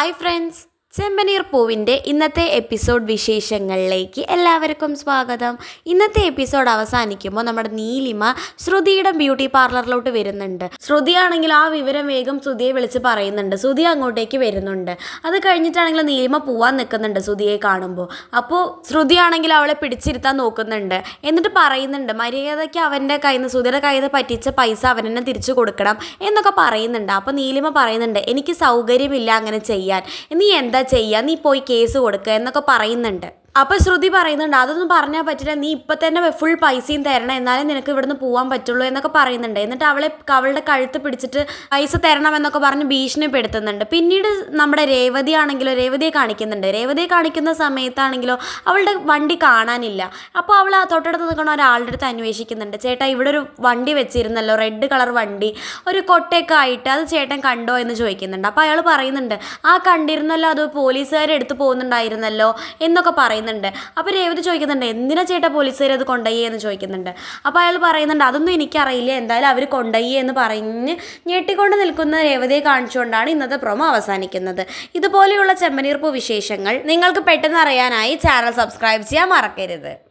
Hi friends ചെമ്പനീർ പൂവിന്റെ ഇന്നത്തെ episode വിശേഷങ്ങളിലേക്ക് എല്ലാവർക്കും സ്വാഗതം. ഇന്നത്തെ എപ്പിസോഡ് അവസാനിക്കുമ്പോൾ നമ്മുടെ നീലിമ ശ്രുതിയുടെ ബ്യൂട്ടി പാർലറിലോട്ട് വരുന്നുണ്ട്. ശ്രുതിയാണെങ്കിൽ ആ വിവരം വേഗം ശ്രുതിയെ വിളിച്ച് പറയുന്നുണ്ട്. ശ്രുതി അങ്ങോട്ടേക്ക് വരുന്നുണ്ട്. അത് കഴിഞ്ഞിട്ടാണെങ്കിൽ നീലിമ പോവാൻ നിൽക്കുന്നുണ്ട് ശ്രുതിയെ കാണുമ്പോൾ. അപ്പോൾ ശ്രുതിയാണെങ്കിൽ അവളെ പിടിച്ചിരുത്താൻ നോക്കുന്നുണ്ട്. എന്നിട്ട് പറയുന്നുണ്ട് മര്യാദയ്ക്ക് അവന്റെ കയ്യിൽ നിന്ന് ശ്രുതിയുടെ കയ്യിൽ നിന്ന് പറ്റിച്ച പൈസ അവൻ തന്നെ തിരിച്ചു കൊടുക്കണം എന്നൊക്കെ പറയുന്നുണ്ട്. അപ്പോൾ നീലിമ പറയുന്നുണ്ട് എനിക്ക് സൗകര്യമില്ല അങ്ങനെ ചെയ്യാൻ. നീ എന്താ ചെയ്യുക നീ പോയി കേസ് കൊടുക്കുക എന്നൊക്കെ പറയുന്നുണ്ട്. അപ്പോൾ ശ്രുതി പറയുന്നുണ്ട് അതൊന്നും പറഞ്ഞാൽ പറ്റില്ല. നീ ഇപ്പം തന്നെ ഫുൾ പൈസയും തരണം. എന്നാലേ നിനക്ക് ഇവിടുന്ന് പോകാൻ പറ്റുള്ളൂ എന്നൊക്കെ പറയുന്നുണ്ട്. എന്നിട്ട് അവളെ അവളുടെ കഴുത്ത് പിടിച്ചിട്ട് പൈസ തരണം എന്നൊക്കെ പറഞ്ഞ് ഭീഷണിപ്പെടുത്തുന്നുണ്ട്. പിന്നീട് നമ്മുടെ രേവതി ആണെങ്കിലോ രേവതിയെ കാണിക്കുന്നുണ്ട്. രേവതിയെ കാണിക്കുന്ന സമയത്താണെങ്കിലോ അവളുടെ വണ്ടി കാണാനില്ല. അപ്പോൾ അവൾ ആ തൊട്ടടുത്ത് നിൽക്കുന്ന ഒരാളുടെ അടുത്ത് അന്വേഷിക്കുന്നുണ്ട്. ചേട്ടാ ഇവിടെ ഒരു വണ്ടി വെച്ചിരുന്നല്ലോ റെഡ് കളർ വണ്ടി. ഒരു കൊട്ടയൊക്കെ ആയിട്ട് അത് ചേട്ടൻ കണ്ടോ എന്ന് ചോദിക്കുന്നുണ്ട്. അപ്പോൾ അയാൾ പറയുന്നുണ്ട് ആ കണ്ടിരുന്നല്ലോ അത് പോലീസുകാരെ എടുത്ത് പോകുന്നുണ്ടായിരുന്നല്ലോ എന്നൊക്കെ പറയുന്നുണ്ട്. അപ്പോൾ രേവതി ചോദിക്കുന്നുണ്ട് എന്തിനാ ചേട്ടാ പോലീസുകാർ അത് കൊണ്ടുപോയി? എന്ന് ചോദിക്കുന്നുണ്ട്. അപ്പോൾ അയാൾ പറയുന്നുണ്ട് അതൊന്നും എനിക്കറിയില്ല. എന്തായാലും അവർ കൊണ്ടുപോയി എന്ന് പറഞ്ഞ് ഞെട്ടിക്കൊണ്ട് നിൽക്കുന്ന രേവതിയെ കാണിച്ചുകൊണ്ടാണ് ഇന്നത്തെ പ്രൊമോ അവസാനിക്കുന്നത്. ഇതുപോലെയുള്ള ചെമ്മനീർപ്പ് വിശേഷങ്ങൾ നിങ്ങൾക്ക് പെട്ടെന്ന് അറിയാനായി ചാനൽ സബ്സ്ക്രൈബ് ചെയ്യാൻ മറക്കരുത്.